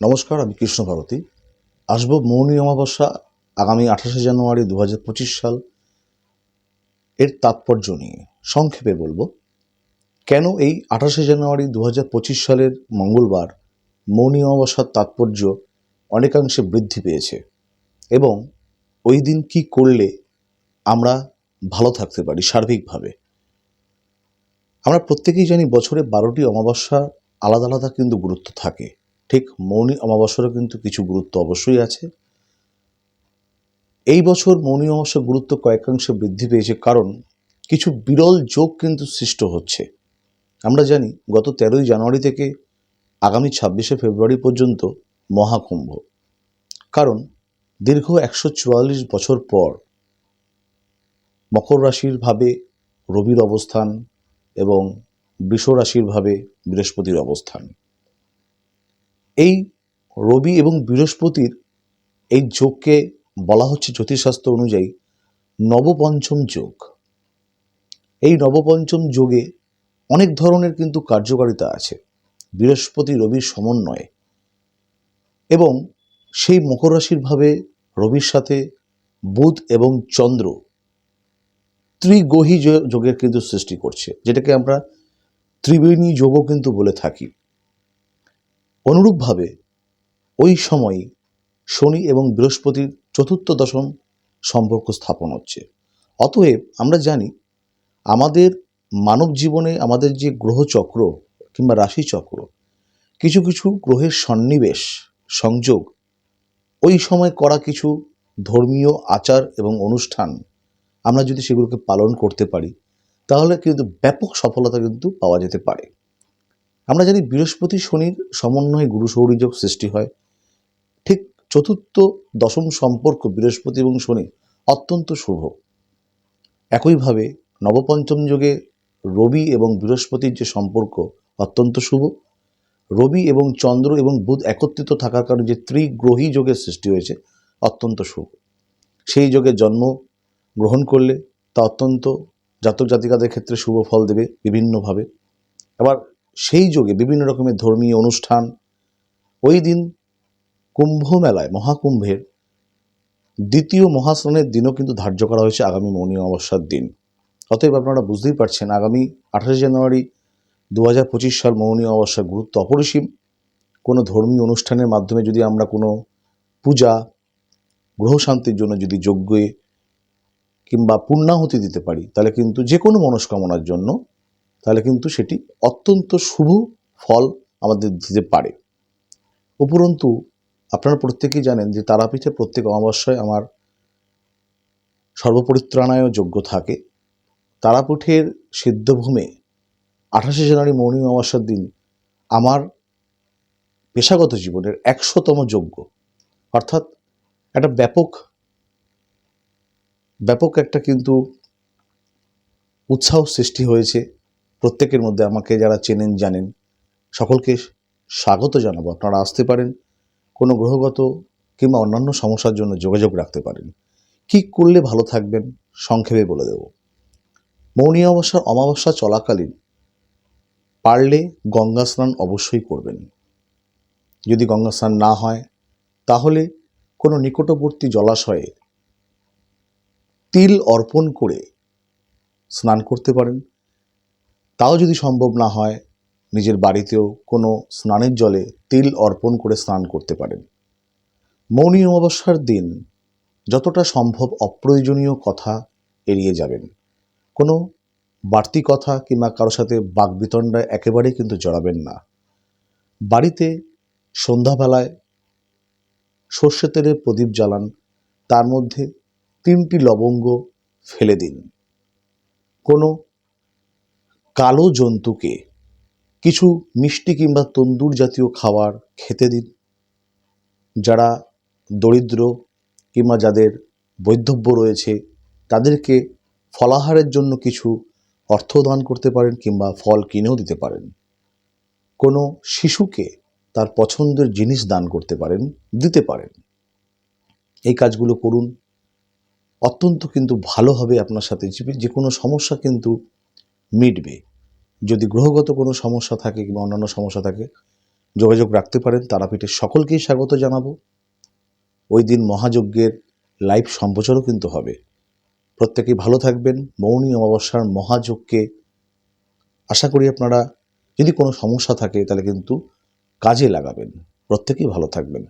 নমস্কার, আমি কৃষ্ণ ভারতী। আসব মৌনী অমাবস্যা আগামী আঠাশে জানুয়ারি দু হাজার পঁচিশ সাল। এর তাৎপর্য নিয়ে সংক্ষেপে বলব, কেন এই আঠাশে জানুয়ারি দু হাজার পঁচিশ সালের মঙ্গলবার মৌনী অমাবস্যার তাৎপর্য অনেকাংশে বৃদ্ধি পেয়েছে এবং ওই দিন কি করলে আমরা ভালো থাকতে পারি সার্বিকভাবে? আমরা প্রত্যেকেই জানি বছরে বারোটি অমাবস্যা আলাদা আলাদা কিন্তু গুরুত্ব থাকে। ঠিক মৌনী অমাবস্যারও কিন্তু কিছু গুরুত্ব অবশ্যই আছে। এই বছর মৌনী অমাবস্যার গুরুত্ব কয়েকাংশে বৃদ্ধি পেয়েছে কারণ কিছু বিরল যোগ কিন্তু সৃষ্ট হচ্ছে। আমরা জানি গত তেরোই জানুয়ারি থেকে আগামী ছাব্বিশে ফেব্রুয়ারি পর্যন্ত মহাকুম্ভ। কারণ দীর্ঘ একশো চুয়াল্লিশ বছর পর মকর রাশির ভাবে রবির অবস্থান এবং বৃষ রাশির ভাবে বৃহস্পতির অবস্থান। এই রবি এবং বৃহস্পতির এই যোগকে বলা হচ্ছে জ্যোতিষশাস্ত্র অনুযায়ী নবপঞ্চম যোগ। এই নবপঞ্চম যোগে অনেক ধরনের কিন্তু কার্যকারিতা আছে, বৃহস্পতি রবির সমন্বয়ে। এবং সেই মকর রাশির ভাবে রবির সাথে বুধ এবং চন্দ্র ত্রিগ্রহী যো- যোগের কিন্তু সৃষ্টি করছে, যেটাকে আমরা ত্রিবেণী যোগও কিন্তু বলে থাকি। অনুরূপভাবে ওই সময়ই শনি এবং বৃহস্পতির চতুর্থ দশম সম্পর্ক স্থাপন হচ্ছে। অতএব আমরা জানি আমাদের মানব জীবনে আমাদের যে গ্রহচক্র কিংবা রাশিচক্র, কিছু কিছু গ্রহের সন্নিবেশ, সংযোগ, ওই সময় করা কিছু ধর্মীয় আচার এবং অনুষ্ঠান আমরা যদি সেগুলোকে পালন করতে পারি, তাহলে কিন্তু ব্যাপক সফলতা কিন্তু পাওয়া যেতে পারে। আমরা জানি বৃহস্পতি শনির সমন্বয়ে গুরু সৌরযোগ সৃষ্টি হয়। ঠিক চতুর্থ দশম সম্পর্ক বৃহস্পতি এবং শনি অত্যন্ত শুভ। একইভাবে নবপঞ্চম যোগে রবি এবং বৃহস্পতির যে সম্পর্ক অত্যন্ত শুভ। রবি এবং চন্দ্র এবং বুধ একত্রিত থাকার কারণে যে ত্রিগ্রহী যোগের সৃষ্টি হয়েছে অত্যন্ত শুভ। সেই যোগে জন্ম গ্রহণ করলে তা অত্যন্ত জাতক জাতিকাদের ক্ষেত্রে শুভ ফল দেবে বিভিন্নভাবে। আবার সেই যোগে বিভিন্ন রকমের ধর্মীয় অনুষ্ঠান। ওই দিন কুম্ভ মেলায় মহাকুম্ভের দ্বিতীয় মহাস্নানের দিনও কিন্তু ধার্য করা হয়েছে আগামী মৌনী অমাবস্যার দিন। অতএব আপনারা বুঝতেই পারছেন, আগামী আঠাশে জানুয়ারি দু হাজার পঁচিশ সাল মৌনী অমাবস্যার গুরুত্ব অপরিসীম। কোনো ধর্মীয় অনুষ্ঠানের মাধ্যমে যদি আমরা কোনো পূজা গ্রহ শান্তির জন্য যদি যজ্ঞে কিংবা পূর্ণাহুতি দিতে পারি, তাহলে কিন্তু যে কোনো মনস্কামনার জন্য তাহলে কিন্তু সেটি অত্যন্ত শুভ ফল আমাদের দিতে পারে। উপরন্তু, আপনারা প্রত্যেকেই জানেন যে তারাপীঠে প্রত্যেক অমাবস্যায় আমার সর্বপরিত্রাণায় যোগ্য থাকে। তারাপীঠের সিদ্ধভূমে আঠাশে জানুয়ারি মৌনী অমাবস্যার দিন আমার পেশাগত জীবনের একশোতম যোগ্য অর্থাৎ একটা ব্যাপক ব্যাপক একটা কিন্তু উৎসাহ সৃষ্টি হয়েছে। প্রত্যেকের মধ্যে আমাকে যারা চেনেন, জানেন, সকলকে স্বাগত জানাব। আপনারা আসতে পারেন, কোনো গ্রহগত কিংবা অন্যান্য সমস্যার জন্য যোগাযোগ রাখতে পারেন। কী করলে ভালো থাকবেন, সংক্ষেপে বলে দেব। মৌনী অমাবস্যার অমাবস্যা চলাকালীন পারলে গঙ্গা স্নান অবশ্যই করবেন। যদি গঙ্গা স্নান না হয়, তাহলে কোনো নিকটবর্তী জলাশয়ে তিল অর্পণ করে স্নান করতে পারেন। তাও যদি সম্ভব না হয়, নিজের বাড়িতেও কোনো স্নানের জলে তিল অর্পণ করে স্নান করতে পারেন। মৌনী অমাবস্যার দিন যতটা সম্ভব অপ্রয়োজনীয় কথা এড়িয়ে যাবেন। কোনো বাড়তি কথা কিংবা কারোর সাথে বাকবিতণ্ডায় একেবারেই কিন্তু জড়াবেন না। বাড়িতে সন্ধ্যাবেলায় সর্ষে তেলের প্রদীপ জ্বালান, তার মধ্যে তিনটি লবঙ্গ ফেলে দিন। কোনো কালো জন্তুকে কিছু মিষ্টি কিংবা তন্দুর জাতীয় খাবার খেতে দিন। যারা দরিদ্র কিংবা যাদের বৈধব্য রয়েছে, তাদেরকে ফলাহারের জন্য কিছু অর্থ দান করতে পারেন কিংবা ফল কিনেও দিতে পারেন। কোনো শিশুকে তার পছন্দের জিনিস দান করতে পারেন, দিতে পারেন। এই কাজগুলো করুন। অত্যন্ত কিন্তু ভালো হবে আপনার সাথে যে কোনো সমস্যা কিন্তু মিটবে। যদি গ্রহগত কোনো সমস্যা থাকে কিংবা অন্যান্য সমস্যা থাকে, যোগাযোগ রাখতে পারেন। তারাপীঠের সকলকেই স্বাগত জানাব। ওই দিন মহাযজ্ঞের লাইভ সম্প্রচারও কিন্তু হবে। প্রত্যেকেই ভালো থাকবেন। মৌনী অমাবস্যার মহাযজ্ঞে আশা করি আপনারা যদি কোনো সমস্যা থাকে তাহলে কিন্তু কাজে লাগাবেন। প্রত্যেকেই ভালো থাকবেন।